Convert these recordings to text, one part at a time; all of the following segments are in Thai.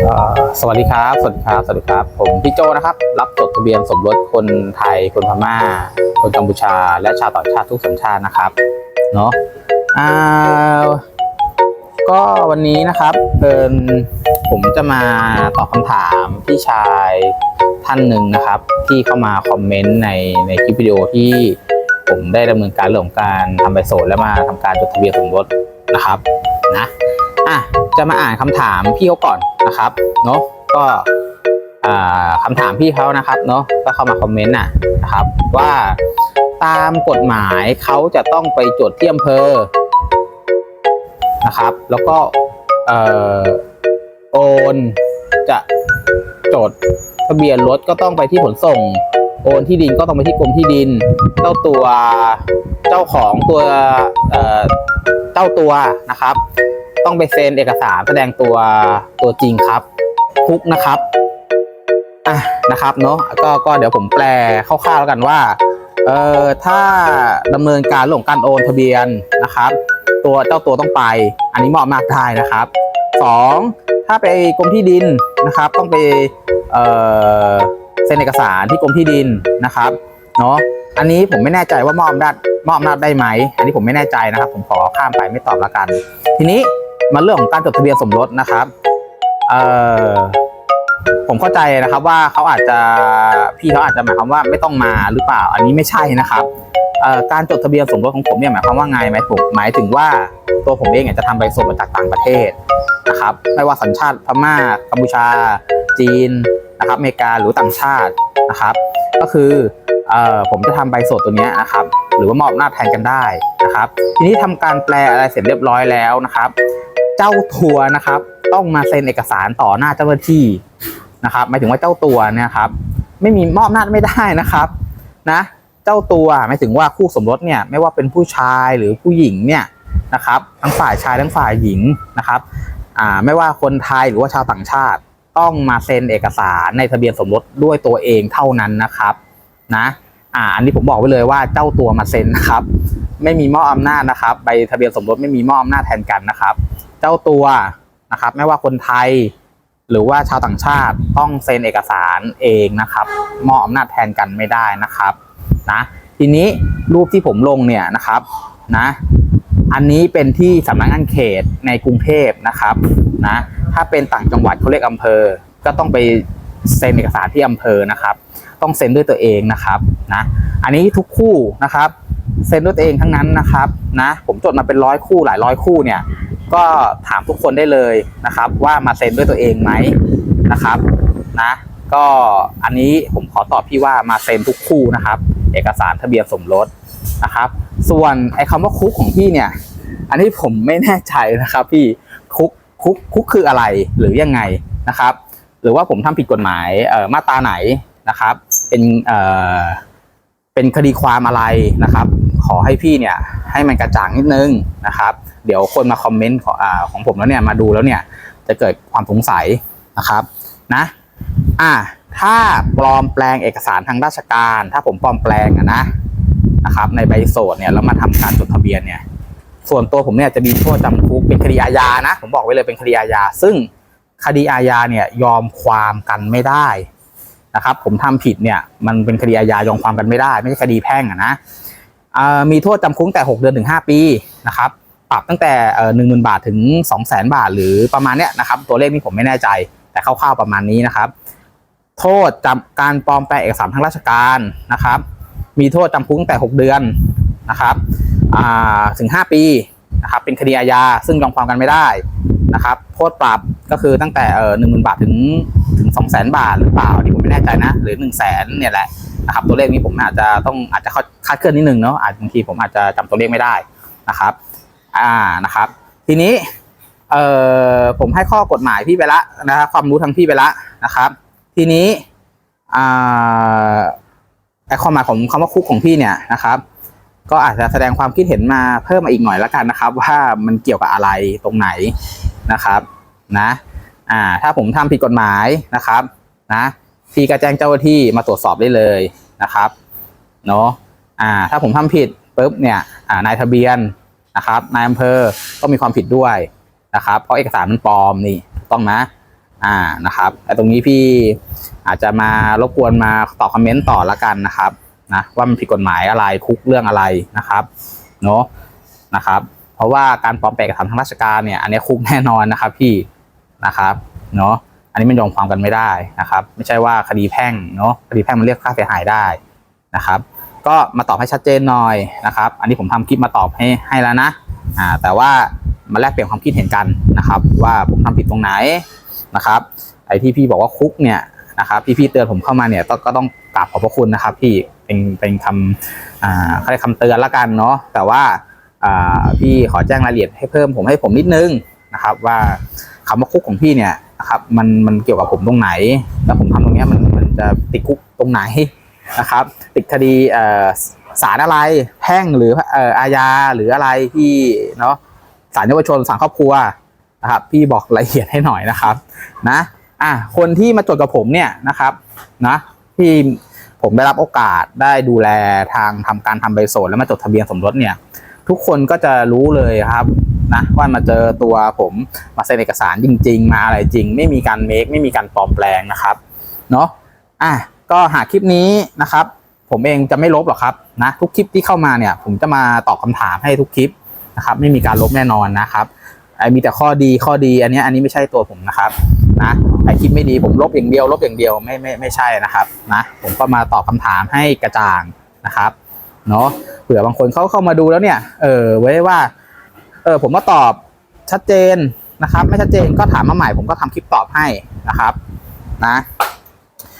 สวัสดีครับ สวัสดีครับ สวัสดีครับ ผมพี่โจนะครับ รับจดทะเบียนสมรสคนไทย คนพม่า คนกัมพูชา และชาวต่างชาติทุกสัญชาตินะครับ เนาะอ่าก็วันนี้นะครับเอินผมจะมาตอบคำถามพี่ชายท่านหนึ่งนะครับ ที่เข้ามาคอมเมนต์ในในคลิปวิดีโอที่ผมได้ดำเนินการเรื่องของการทำใบโสดและมาทำการจดทะเบียนสมรสนะครับนะอะจะมาอ่านคำถามพี่เขาก่อน นะครับเนาะก็อ่าคำถามพี่เขานะครับเนาะก็เข้ามาคอมเมนต์น่ะนะครับว่าตามกฎหมายเขาจะต้องไปจดที่อำเภอนะครับ แล้วก็โอนจะจดทะเบียนรถก็ต้องไปที่ขนส่ง โอนที่ดินก็ต้องไปที่กรมที่ดิน เจ้าตัวเจ้าของตัวเจ้าตัวนะครับ ต้องไปเซ็นเอกสารแสดงตัวตัวจริงครับ คุกนะครับอะนะครับเนาะก็ก็เดี๋ยวผมแปลคร่าวๆแล้วกันว่าเอ่อถ้าดำเนินการเรื่องการโอนทะเบียนนะครับ ตัวเจ้าตัวต้องไป อันนี้เหมาะมากได้นะครับสองถ้าไปกรมที่ดินนะครับ ต้องไปเอ่อเซ็นเอกสารที่กรมที่ดินนะครับเนาะอันนี้ผมไม่แน่ใจว่ามอบอำนาจมอบอำนาจได้ไหม อันนี้ผมไม่แน่ใจนะครับ ผมขอข้ามไปไม่ตอบแล้วกัน ทีนี้ มาเรื่องของการจดทะเบียนสมรสนะครับเอ่อผมเข้าใจนะครับว่าเขาอาจจะพี่เขาอาจจะหมายความว่าไม่ต้องมาหรือเปล่า อันนี้ไม่ใช่นะครับเออการจดทะเบียนสมรสของผมเนี่ยหมายความว่าไงหมายผมหมายถึงว่าตัวผมเองเนี่ยจะทำใบสมรสจากต่างประเทศนะครับไม่ว่าสัญชาติพม่ากัมพูชา จีนนะครับอเมริกาหรือต่างชาตินะครับ ก็คือเอ่อผมจะทำใบสดตัวเนี้ยนะครับ หรือว่ามอบหน้าแทนกันได้นะครับ ทีนี้ทำการแปลอะไรเสร็จเรียบร้อยแล้วนะครับ เจ้าทัวร์นะครับ ต้องมาเซ็นเอกสารต่อหน้าเจ้าหน้าที่นะครับหมายถึงว่าเจ้าตัวเนี่ยครับ ไม่มีมอบหน้าจไม่ได้นะครับนะเจ้าตัวหมายถึงว่าคู่สมรสเนี่ยไม่ว่าเป็นผู้ชายหรือผู้หญิงเนี่ยนะครับทั้งฝ่ายชายทั้งฝ่ายหญิงนะครับอ่าไม่ว่าคนไทยหรือว่าชาวต่างชาติ ต้องมาเซ็นเอกสารในทะเบียนสมรสด้วยตัวเองเท่านั้นนะครับนะอ่าอันนี้ผมบอกไว้เลยว่าเจ้าตัวมาเซ็นนะครับ ไม่มีมอบอำนาจนะครับใบทะเบียนสมรสไม่มีมอบอำนาจแทนกันนะครับ เจ้าตัวนะครับ ไม่ว่าคนไทยหรือว่าชาวต่างชาติต้องเซ็นเอกสารเองนะครับมอบอำนาจแทนกันไม่ได้นะครับนะทีนี้รูปที่ผมลงเนี่ยนะครับนะอันนี้เป็นที่สำนักงานเขตในกรุงเทพนะครับนะถ้าเป็นต่างจังหวัดเขาเรียกอำเภอ ก็ต้องไปเซ็นเอกสารที่อำเภอนะครับ ต้องเซ็นด้วยตัวเองนะครับนะอันนี้ทุกคู่นะครับ เซ็นด้วยตัวเองทั้งนั้นนะครับนะผมจดมาเป็นร้อยคู่หลายร้อยคู่เนี่ยก็ถามทุกคนได้เลยนะครับ ว่ามาเซ็นด้วยตัวเองไหมนะครับนะก็อันนี้ผมขอตอบพี่ว่ามาเซ็นทุกคู่นะครับ เอกสารทะเบียนสมรสนะครับ ส่วนไอ้คำว่าคุกของพี่เนี่ย อันนี้ผมไม่แน่ใจนะครับ พี่คุกคุกคุกคืออะไรหรือยังไงนะครับ หรือว่าผมทำผิดกฎหมายเอ่อมาตราไหนนะครับ เป็นเอ่อเป็นคดีความอะไรนะครับ ขอให้พี่เนี่ยให้มันกระจ่างนิดนึงนะครับ เดี๋ยวคนมาคอมเมนต์ของอของผมแล้วเนี่ยมาดูแล้วเนี่ยจะเกิดความสงสัยนะครับนะอ่าถ้าปลอมแปลงเอกสารทางราชการ ถ้าผมปลอมแปลงอะนะนะครับในใบโสดเนี่ยแล้วมาทำการจดทะเบียนเนี่ยส่วนตัวผมเนี่ยจะมีโทษจำคุกเป็นคดีอาญานะ ผมบอกไว้เลยเป็นคดีอาญาซึ่งคดีอาญาเนี่ยยอมความกันไม่ได้นะครับ ผมทำผิดเนี่ยมันเป็นคดีอาญายอมความกันไม่ได้ ไม่ใช่คดีแพ่งอะนะ มีโทษจำคุกแต่ 6 เดือนถึง 5 ปีนะครับปรับตั้งแต่หนึ่งหมื่นบาทถึงสองแสนบาท หรือประมาณเนี้ยนะครับ ตัวเลขนี้ผมไม่แน่ใจ แต่คร่าวๆประมาณนี้นะครับ โทษจำการปลอมแปลงเอกสารทางราชการนะครับ มีโทษจำคุกตั้งแต่ 6 เดือนนะครับถึง 5 ปีนะครับ เป็นคดีอาญาซึ่งยอมความกันไม่ได้นะครับ โทษปรับก็คือตั้งแต่เออหนึ่งหมื่นบาทถึงถึงสองแสนบาทหรือเปล่าอันนี่ผมไม่แน่ใจนะ หรือหนึ่งแสนเนี่ยแหละ นะครับตัวเลขนี้ผมอาจจะต้องอาจจะคาดเคลื่อนนิดนึงเนาะอาจบางทีผมอาจจะจำตัวเลขไม่ได้นะครับอ่านะครับ ทีนี้เอ่อผมให้ข้อกฎหมายพี่ไปละนะครับความรู้ทางพี่ไปละนะครับ ทีนี้อ่าไอความหมายของคำว่าคุกของพี่เนี่ยนะครับ ก็อาจจะแสดงความคิดเห็นมาเพิ่มมาอีกหน่อยละกันนะครับ ว่ามันเกี่ยวกับอะไรตรงไหนนะครับนะอ่าถ้าผมทำผิดกฎหมายนะครับนะ พี่ก็แจ้งเจ้าหน้าที่มาตรวจสอบได้เลยนะครับเนาะอ่าถ้าผมทำผิดปุ๊บเนี่ยอ่านายทะเบียนนะครับนายอำเภอก็มีความผิดด้วยนะครับเพราะเอกสารมันปลอมนี่ต้องนะอ่านะครับแต่ตรงนี้พี่อาจจะมารบกวนมาตอบคอมเมนต์ต่อละกันนะครับนะว่ามันผิดกฎหมายอะไรคุกเรื่องอะไรนะครับเนาะนะครับเพราะว่าการปลอมแปลงเอกสารทางราชการเนี่ยอันนี้คุกแน่นอนนะครับพี่นะครับเนาะ นนี้มันยอมความกันไม่ได้นะครับ ไม่ใช่ว่าคดีแพ่งเนาะคดีแพ่งมันเรียกค่าเสียหายได้นะครับ ก็มาตอบให้ชัดเจนหน่อยนะครับ อันนี้ผมทำคลิปมาตอบให้ให้แล้วนะอ่าแต่ว่ามาแลกเปลี่ยนความคิดเห็นกันนะครับ ว่าผมทำผิดตรงไหนนะครับไอ้ที่พี่บอกว่าคุกเนี่ยนะครับที่พี่เตือนผมเข้ามาเนี่ยก็ต้องกราบขอบพระคุณนะครับพี่เป็นเป็นคำอ่าเขาเรียกคำเตือนละกันเนาะแต่ว่าอ่าพี่ขอแจ้งรายละเอียดให้เพิ่มผมให้ผมนิดนึงนะครับ ว่าคำว่าคุกของพี่เนี่ย นะครับมันมันเกี่ยวกับผมตรงไหน แล้วผมทำตรงเนี้ยมันมันจะติดคุกตรงไหนนะครับ ติดคดีเอ่อศาลอะไรแพ่งหรือเอ่ออาญาหรืออะไรที่เนาะศาลเยาวชนศาลครอบครัวนะครับพี่บอกรายละเอียดให้หน่อยนะครับนะอะคนที่มาจดกับผมเนี่ยนะครับนะที่ผมได้รับโอกาสได้ดูแลทางทำการทำใบโสดแล้วมาจดทะเบียนสมรสเนี่ย ทุกคนก็จะรู้เลยครับ นะว่ามาเจอตัวผมมาเซ็นเอกสารจริง ๆ มาอะไรจริง ไม่มีการเมคไม่มีการปลอมแปลงนะครับเนาะอะก็หากคลิปนี้นะครับ ผมเองจะไม่ลบหรอกครับนะทุกคลิปที่เข้ามาเนี่ย ผมจะมาตอบคำถามให้ทุกคลิปนะครับ ไม่มีการลบแน่นอนนะครับไอ้มีแต่ข้อดีข้อดีอันนี้อันนี้ไม่ใช่ตัวผมนะครับนะไอ้คลิปไม่ดีผมลบอย่างเดียว ลบอย่างเดียวไม่ไม่ไม่ใช่นะครับนะผมก็มาตอบคำถามให้กระจ่างนะครับเนาะเผื่อบางคนเขาเข้ามาดูแล้วเนี่ยเออไว้ว่า ออผมมาตอบชัดเจนนะครับ ไม่ชัดเจนก็ถามมาใหม่ผมก็ทำคลิปตอบให้นะครับ นะ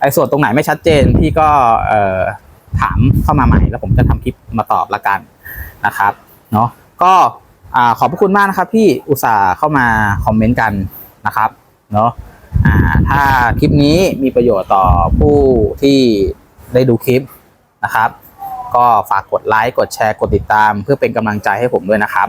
ไอ้ส่วนตรงไหนไม่ชัดเจนพี่ก็เอ่อถามเข้ามาใหม่ แล้วผมจะทำคลิปมาตอบละกันนะครับเนาะก็อ่าขอบพระคุณมากนะครับพี่อุตส่าห์เข้ามาคอมเมนต์กันนะครับเนาะอ่าถ้าคลิปนี้มีประโยชน์ต่อผู้ที่ได้ดูคลิปนะครับ ก็ฝากกดไลค์กดแชร์กดติดตาม เพื่อเป็นกำลังใจให้ผมด้วยนะครับ